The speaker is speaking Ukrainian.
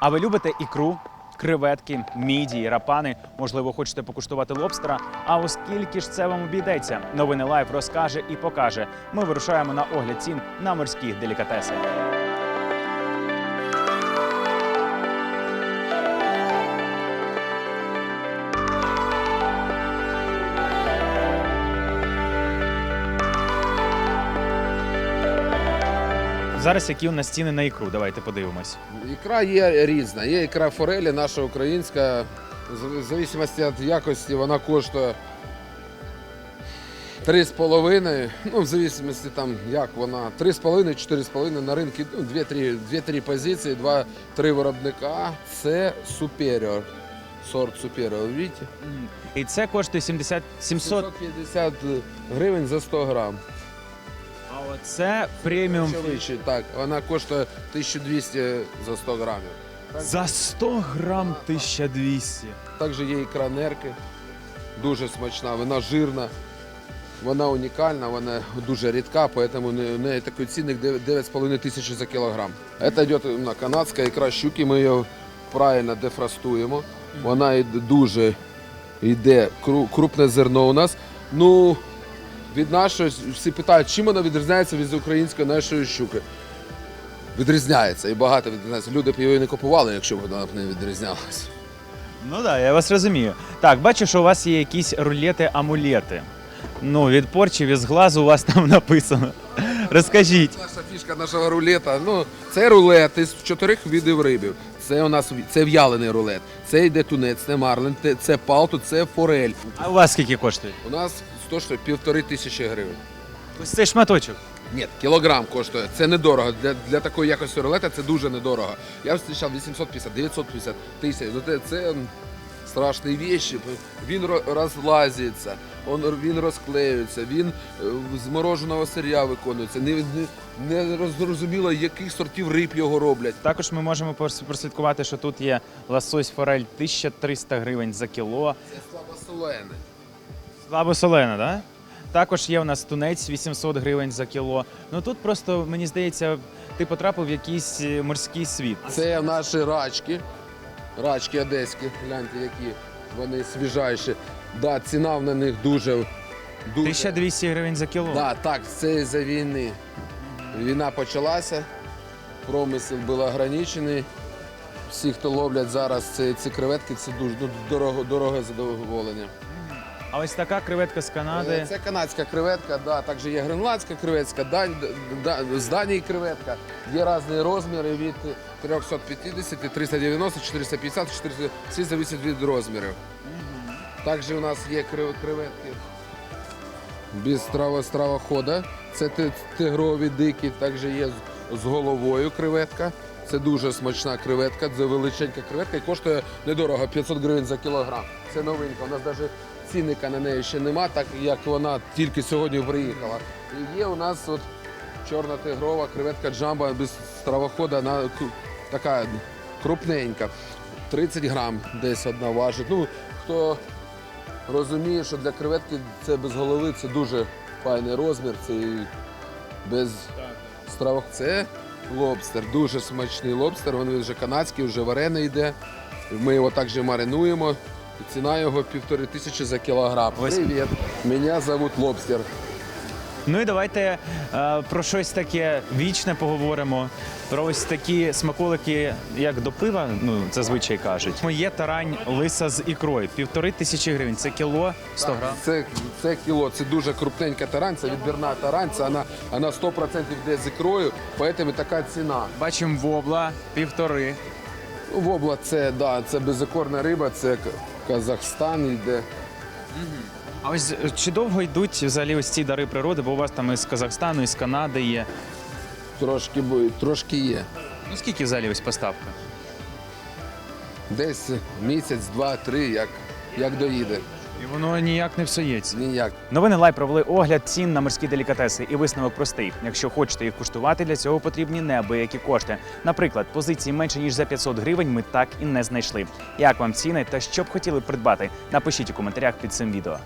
А ви любите ікру, креветки, мідії, рапани? Можливо, хочете покуштувати лобстера? А оскільки ж це вам обійдеться? Новини Лайф розкаже і покаже. Ми вирушаємо на огляд цін на морські делікатеси. Зараз які у нас ціни на ікру? Давайте подивимось. Ікра є різна. Є ікра форелі, наша українська. В залежності від якості вона коштує 3,5. Ну, в залежності там, як вона, 3,5, 4,5 на ринку, ну, 2-3 позиції, 2-3 виробника. Це Superior. Сорт Superior, бачите? І це коштує 70 700. 750 гривень за 100 грам. Оце преміум Ще так, вона коштує 1200 за 100 грамів. за 100 грам 1200. Також є ікра нерки, дуже смачна, вона жирна, вона унікальна, вона дуже рідка, тому у неї такий цінник 9,5 тисячі за кілограм. Це йде на канадська ікра щуки, ми її правильно дефростуємо. Вона йде дуже йде кру- крупне зерно у нас. Ну, від нашої, всі питають, чим вона відрізняється від української нашої щуки. Відрізняється і багато відрізняється. Люди б її не купували, якщо б вона б не відрізнялася. Ну так, да, я вас розумію. Так, бачу, що у вас є якісь рулети-амулети. Ну, від порчі, від зглазу у вас там написано. Розкажіть. Наша фішка нашого рулета. Ну, це рулет із чотирьох видів рибів. Це у нас це в'ялений рулет. Це йде тунець, це марлен, це палту, це форель. А у вас скільки коштує? У нас стоїть півтори тисячі гривень. Ось цей шматочок. Ні, кілограм коштує. Це недорого. Для, для такої якості рулета це дуже недорого. Я зустрічав 850, 950 тисяч. Це, страшні вещі. Він розлазиться, він розклеюється, він е, з мороженого сиря виконується. Не, не, не зрозуміло, яких сортів риб його роблять. Також ми можемо прослідкувати, що тут є лосось форель 1300 гривень за кіло. Це слабосолене. Слабосолена, да? Також є у нас тунець 800 гривень за кіло. Ну тут просто, мені здається, ти потрапив в якийсь е, морський світ. Це наші рачки. Рачки одеські, гляньте, які вони свіжайші. Да, ціна на них дуже. дуже 1200 гривень за кіло. Да, так, це із-за війни. Війна почалася, промисел був ограничений. Всі, хто ловлять зараз ці, ці креветки, це дуже ну, дорого, дороге задоволення. А ось така креветка з Канади. Е, Це канадська креветка, да, також є гренландська креветка, дань, да, з Данії креветка. Є різні розміри від 350, 390, 450, 400, всі залежить від розмірів. Також у нас є крев- креветки без страва, стравохода. Це тигрові дикі, також є з головою креветка. Це дуже смачна креветка, це величенька креветка і коштує недорого 500 гривень за кілограм. Це новинка. У нас навіть цінника на неї ще нема, так як вона тільки сьогодні приїхала. І є у нас от чорна тигрова креветка джамба без стравохода, вона така крупненька. 30 грам десь одна важить. Ну, хто розуміє, що для креветки це без голови це дуже файний розмір, це і без стравок. Це лобстер, дуже смачний лобстер. Він вже канадський, вже варений йде. Ми його також маринуємо. Ціна його півтори тисячі за кілограм. Ось. Привіт, мене зовут Лобстер. Ну і давайте е, про щось таке вічне поговоримо. Про ось такі смаколики, як до пива, ну зазвичай кажуть. Є тарань лиса з ікрою. Півтори тисячі гривень. Це кіло 100 грам. Це, це кіло, це дуже крупненька тарань, це відбірна тарань, це вона, вона 100% йде з ікрою, тому така ціна. Бачимо вобла півтори. Вобла це, да, це безикорна риба, це Казахстан йде. А ось е, чи довго йдуть взагалі ось ці дари природи? Бо у вас там із Казахстану, із Канади є. Трошки, бу- трошки є. Ну скільки взагалі ось поставка? Десь місяць, два, три, як, як доїде. І воно ніяк не всається. Ніяк. Новини Лай провели огляд цін на морські делікатеси і висновок простий. Якщо хочете їх куштувати, для цього потрібні неабиякі кошти. Наприклад, позиції менше ніж за 500 гривень ми так і не знайшли. Як вам ціни та що б хотіли придбати? Напишіть у коментарях під цим відео.